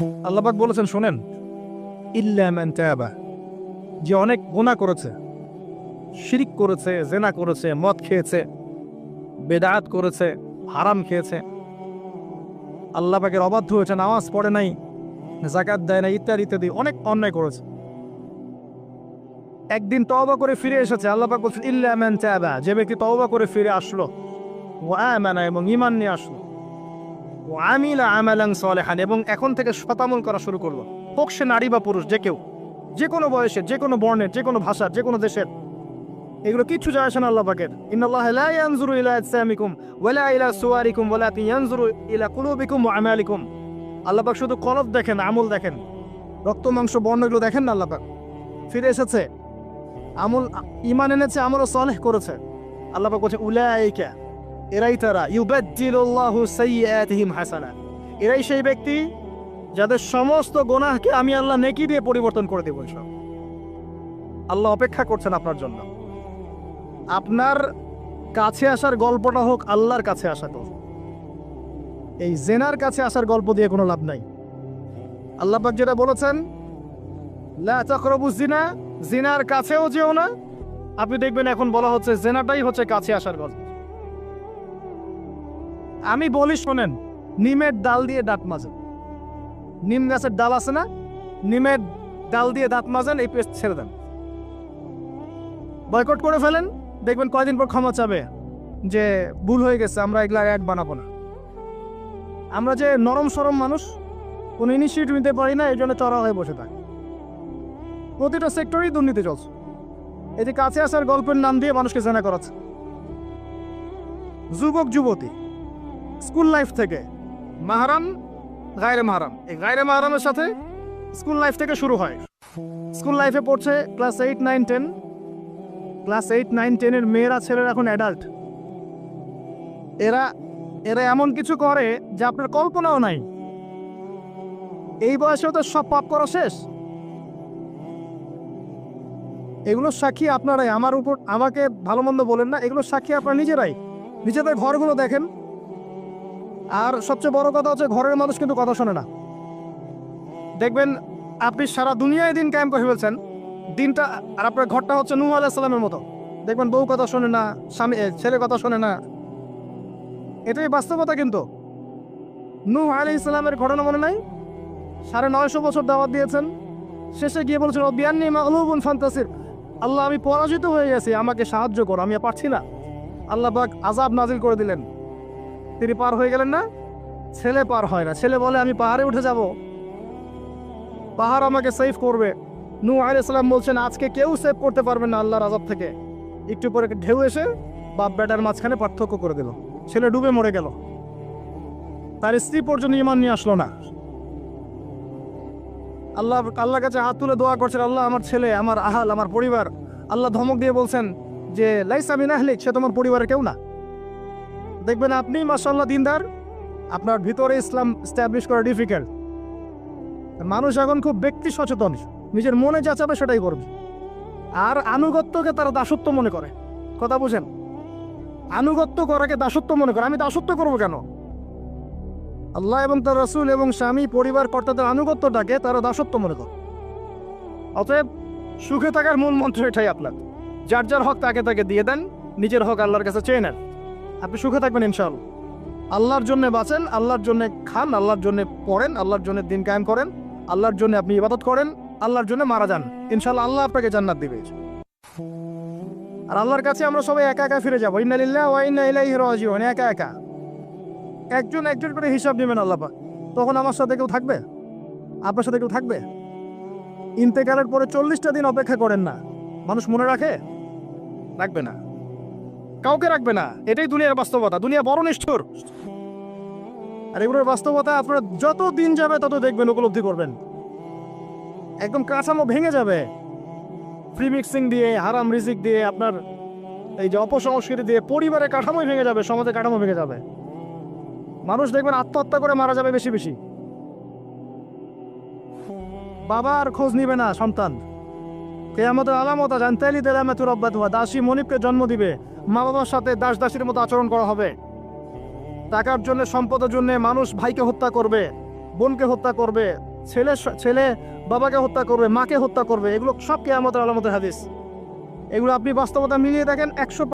আল্লাহবাক বলেছেন, শোনেন। ইল্লা মান তাবা। যে অনেক গোনা করেছে, শিরিক করেছে, জেনা করেছে, মদ খেয়েছে, বেদাত করেছে, হারাম খেয়েছে। আল্লাহ পাকের অবাধ্য হয়েছে, নামাজ পড়ে নাই জাকাত দেয় না ইত্যাদি ইত্যাদি, অনেক অন্যায় করেছে। একদিন তওবা করে ফিরে এসেছে, আল্লাহ পাক বলছেন, ইল্লা মান তাবা। যে ব্যক্তি তওবা করে ফিরে আসলো ও আমানা এবং ইমান নিয়ে আসলো আমিলা আমালান সালেহান, এবং এখন থেকে শতামল করা শুরু করল। হোক সে নারী বা পুরুষ, যে কেউ। যে কোনো বয়সে, যে কোনো বর্ণের যে কোনো ভাষার, যে কোনো দেশের। এগুলো কিচ্ছু যায় না আল্লাহ লা ইলা ইলা ইলা শুধু কলব দেখেন, আমল দেখেন। রক্ত, মাংস, বর্ণ এগুলো দেখেন না আল্লাহ পাক। ফিরে এসেছে। আমল, ইমান এনেছে, আমলও সালেহ করেছে। আল্লাহ পাক বলছে, উলাইকা এরাই তারা ইউবাদ্দিলুল্লাহু সাইয়্যাতিহিম হাসানা এরাই সেই ব্যক্তি যাদের সমস্ত গোনাহকে আমি আল্লাহ নেকি দিয়ে পরিবর্তন করে দেবো সব আল্লাহ অপেক্ষা করছেন আপনার জন্য। আপনার কাছে আসার গল্পটা হোক আল্লাহর কাছে আসা গল্প এই জেনার কাছে আসার গল্প দিয়ে কোনো লাভ নাই। আল্লাহ যেটা বলেছেন জিনা জিনার কাছেও যেও না। আপনি দেখবেন এখন বলা হচ্ছে, জেনাটাই হচ্ছে কাছে আসার গল্প। আমি বলি শোনেন, নিমের ডাল দিয়ে দাঁত মাজেন। নিম গাছের ডাল আছে না? নিমের ডাল দিয়ে দাঁত মাজেন, এই পেস্ট ছেড়ে দেন। বয়কট করে ফেলেন, দেখবেন কয়দিন পর ক্ষমা চাবে যে ভুল হয়ে গেছে, আমরা এগুলা অ্যাড বানাবো না। আমরা যে নরম সরম মানুষ, কোনো ইনিশিয়েটিভ নিতে পারি না, এই জন্য চড়া হয়ে বসে থাকি। প্রতিটা সেক্টরেই দুর্নীতি চলছে। এই যে কাছে আসার গল্পের নাম দিয়ে মানুষকে জানা করাচ্ছে। যুবক, যুবতী স্কুল লাইফ থেকে। মাহারাম, গায়রে মাহারাম। এই গায়রে মাহারামের সাথে স্কুল লাইফ থেকে শুরু হয়। স্কুল লাইফে পড়ছে class eight, nine, ten. Class eight, nine, টেনের মেয়েরা, ছেলেরা এখন অ্যাডাল্ট। এরা এরা এমন কিছু করে যা আপনার কল্পনাও নাই। এই বয়সেও তো সব পাপ করা শেষ। এগুলো সাক্ষী আপনারাই। আমার উপর আমাকে ভালো মন্দ বলেন না। এগুলো সাক্ষী আপনারা নিজেরাই। নিজেদের ঘরগুলো দেখেন। আর সবচেয়ে বড় কথা হচ্ছে ঘরের মানুষ কিন্তু কথা শোনে না। দেখবেন আপনি সারা দুনিয়ায় দিন কায়েম করে ফেলছেন, দিনটা, আর আপনার ঘরটা হচ্ছে নূহ আলাইসাল্লামের মতো। দেখবেন বউ কথা শোনে না, স্বামী ছেলে কথা শোনে না। এটাই বাস্তবতা কিন্তু। নূহ আলি ইসলামের ঘটনা মনে নাই? সাড়ে নয়শো বছর দাওয়াত দিয়েছেন। শেষে গিয়ে বলেছেন ও বিয়ান্নি মাগলুবুন ফান্তাসির। আল্লাহ, আমি পরাজিত হয়ে গেছি, আমাকে সাহায্য করো, আমি পারছি না। আল্লাহ আজাব নাজিল করে দিলেন। তিনি পার হয়ে গেলেন না? ছেলে পার হয় না। ছেলে বলে, আমি পাহাড়ে উঠে যাব। পাহাড় আমাকে সেভ করবে। নূ আলাইসাল্লাম বলছেন, আজকে কেউ সেভ করতে পারবে না আল্লাহর আজাব থেকে। একটু পরে ঢেউ এসে বাপ বেটার মাঝখানে পার্থক্য করে দিল। ছেলে ডুবে মরে গেল। তার স্ত্রী পর্যন্ত ইমান নিয়ে আসলো না। আল্লাহ, আল্লাহর কাছে হাত তুলে দোয়া করছেন, আল্লাহ, আমার ছেলে, আমার আহাল, আমার পরিবার। আল্লাহ ধমক দিয়ে বলছেন যে, লাইসা মিন আহলিক, সে তোমার পরিবারের কেউ না। দেখবেন আপনি মাসাল্লাহ দিনদার। আপনার ভিতরে ইসলাম স্ট্যাবলিশ করা ডিফিকাল্ট মানুষ এখন খুব ব্যক্তি সচেতন। নিজের মনে যা চাবে সেটাই করবে। আর আনুগত্যকে তারা দাসত্ব মনে করে। কথা বুঝেন? আনুগত্য করাকে দাসত্ব মনে করে। আমি দাসত্ব করব কেন? আল্লাহ এবং তার রসুল এবং স্বামী, পরিবার, কর্তাদের আনুগত্যটাকে তারা দাসত্ব মনে করে। অতএব সুখে থাকার মূল মন্ত্র এটাই আপনার। যার যার হক তাকে তাকে দিয়ে দেন। নিজের হক আল্লাহর কাছে চেয়ে নেন। আপনি সুখে থাকবেন ইনশাআল্লাহ। আল্লাহর জন্য বাঁচেন, আল্লাহর জন্য খান, আল্লাহর জন্য পড়েন, আল্লাহর জন্য দিন কায়েম করেন, আল্লাহর জন্য আপনি ইবাদত করেন, আল্লাহর জন্য মারা যান। ইনশাআল্লাহ আল্লাহ আপনাকে জান্নাত দিবে। আর আল্লাহর কাছে আমরা সবাই একা একা ফিরে যাব। ইন্নালিল্লাহ একা একা। একজন একজন করে হিসাব নেবেন আল্লাহ তখন আমার সাথে কেউ থাকবে? আপনার সাথে কেউ থাকবে? ইন্তেকালের পরে চল্লিশটা দিন অপেক্ষা করেন না। মানুষ মনে রাখে? রাখবে না। কাউকে রাখবে না। এটাই দুনিয়ার বাস্তবতা। দুনিয়া বড় নিষ্ঠুর। আর এগুলোর বাস্তবতা আপনারা যত দিন যাবে তত দেখবেন, উপলব্ধি করবেন। একদম কাঠামো ভেঙে যাবে। ফ্রি মিক্সিং দিয়ে, হারাম রিজিক দিয়ে আপনার এই যে অপসংস্কৃতি দিয়ে পরিবারের কাঠামোই ভেঙে যাবে, সমাজের কাঠামো ভেঙে যাবে। মানুষ দেখবেন আত্মহত্যা করে মারা যাবে বেশি বেশি। বাবা আর খোঁজ নিবে না, সন্তান। কেয়ামতের আলামতা অব্যাত হওয়া দাসী মনিবকে জন্ম দিবে। মা বাবার সাথে দাস দাসীর মতো আচরণ করা হবে। টাকার জন্য, সম্পদের জন্য মানুষ ভাইকে হত্যা করবে, বোনকে হত্যা করবে, ছেলে ছেলে বাবাকে হত্যা করবে, মাকে হত্যা করবে, এগুলো সব কে আমাদের আলামতের হাদিস। এগুলো আপনি বাস্তবতা মিলিয়ে দেখেন, একশো